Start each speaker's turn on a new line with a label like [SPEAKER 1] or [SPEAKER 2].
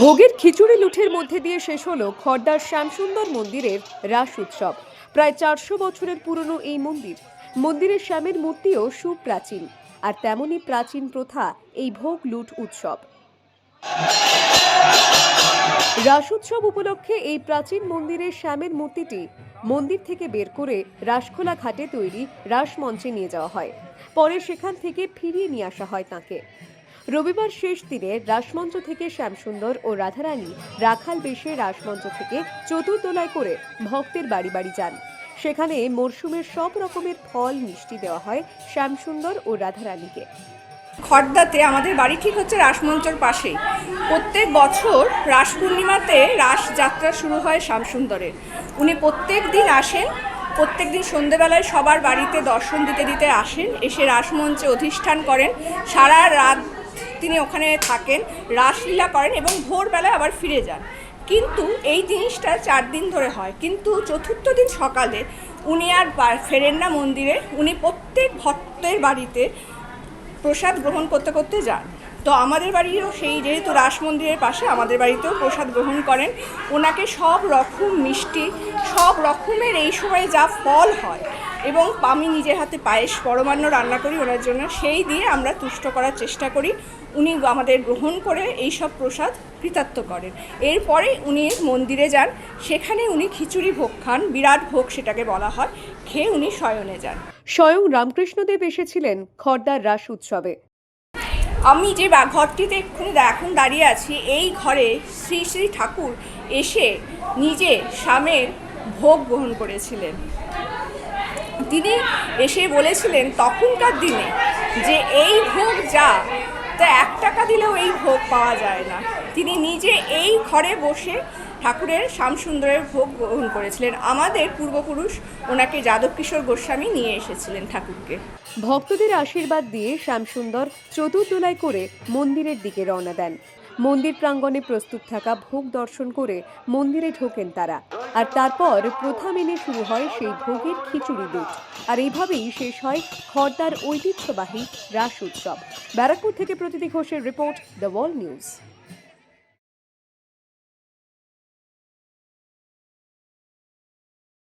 [SPEAKER 1] ভোগের খিচুড়ি লুঠের মধ্যে দিয়ে শেষ হলো খড়দার শ্যামসুন্দর মন্দিরের রাস উৎসব। প্রায় চারশো বছরের পুরনো এই মন্দির। মন্দিরের শ্যামের মূর্তিও সুপ্রাচীন। আর তেমনই প্রাচীন প্রথা এই ভোগ লুট উৎসব। রাস উৎসব উপলক্ষে এই প্রাচীন মন্দিরের শ্যামের মূর্তিটি মন্দির থেকে বের করে রাসখোলা ঘাটে তৈরি রাসমঞ্চে নিয়ে যাওয়া হয়। পরে সেখান থেকে ফিরিয়ে নিয়ে আসা হয় তাকে। রবিবার শেষ দিনে রাসমঞ্চ থেকে শ্যামসুন্দর ও রাধারানী রাখাল বেশে রাসমঞ্চ থেকে চতুর্দোলায় করে ভক্তের বাড়ি বাড়ি যান। সেখানে মরশুমের সব রকমের ফল, মিষ্টি দেওয়া হয় শ্যামসুন্দর ও রাধারানীকে।
[SPEAKER 2] খড়দাতে আমাদের বাড়ি ঠিক হচ্ছে রাসমঞ্চর পাশেই প্রত্যেক বছর রাস পূর্ণিমাতে রাস যাত্রা শুরু হয় শ্যামসুন্দরের। উনি প্রত্যেক দিন আসেন প্রত্যেক দিন সন্ধেবেলায় সবার বাড়িতে দর্শন দিতে দিতে আসেন, এসে রাসমঞ্চে অধিষ্ঠান করেন। সারা রাত তিনি ওখানে থাকেন, রাসলীলা করেন এবং ভোরবেলায় আবার ফিরে যান। কিন্তু এই জিনিসটা চার দিন ধরে হয়। কিন্তু চতুর্থ দিন সকালে উনি আর ফেরেন না মন্দিরে। উনি প্রত্যেক ভক্তের বাড়িতে প্রসাদ গ্রহণ করতে করতে যান। তো আমাদের বাড়িও সেই, যেহেতু রাস মন্দিরের পাশে আমাদের বাড়িতেও প্রসাদ গ্রহণ করেন, ওনাকে সব রকম মিষ্টি, সব রকমের এই সময় যা ফল হয়, এবং আমি নিজের হাতে পায়েস পরমান্ন রান্না করি ওনার জন্য, সেই দিয়ে আমরা তুষ্ট করার চেষ্টা করি। উনি আমাদের গ্রহণ করে এই সব প্রসাদ কৃতার্থ করেন। এরপরে উনি মন্দিরে যান, সেখানে উনি খিচুড়ি ভোগ খান, বিরাট ভোগ সেটাকে বলা হয়, খেয়ে উনি শয়নে যান।
[SPEAKER 1] স্বয়ং রামকৃষ্ণদেব এসেছিলেন খর্দার রাস উৎসবে।
[SPEAKER 2] আমি যে ঘরটিতে এক্ষুনি এখন দাঁড়িয়ে আছি, এই ঘরে শ্রী শ্রী ঠাকুর এসে নিজে স্বামের ভোগ গ্রহণ করেছিলেন। তিনি এসে বলেছিলেন, তখনকার দিনে যে এই ভোগ যা, তা এক টাকা দিলেও এই ভোগ পাওয়া যায় না। তিনি নিজে এই ঘরে বসে ঠাকুরের শ্যামসুন্দরের ভোগ গ্রহণ করেছিলেন। আমাদের পূর্বপুরুষ ওনাকে যাদব কিশোর গোস্বামী নিয়ে এসেছিলেন ঠাকুরকে।
[SPEAKER 1] ভক্তদের আশীর্বাদ দিয়ে শ্যামসুন্দর চতুর্দোলায় করে মন্দিরের দিকে রওনা দেন। মন্দির প্রাঙ্গণে প্রস্তুত থাকা ভোগ দর্শন করে মন্দিরে ঢোকেন তারা। আর তারপর প্রথা মেনে শুরু হয় সেই ভোগের খিচুড়ি লুট আর এইভাবেই শেষ হয় খর্দার ঐতিহ্যবাহী রাস উৎসব। ব্যারাকপুর থেকে প্রতিদি ঘোষের রিপোর্ট, দ্য ওয়াল নিউজ।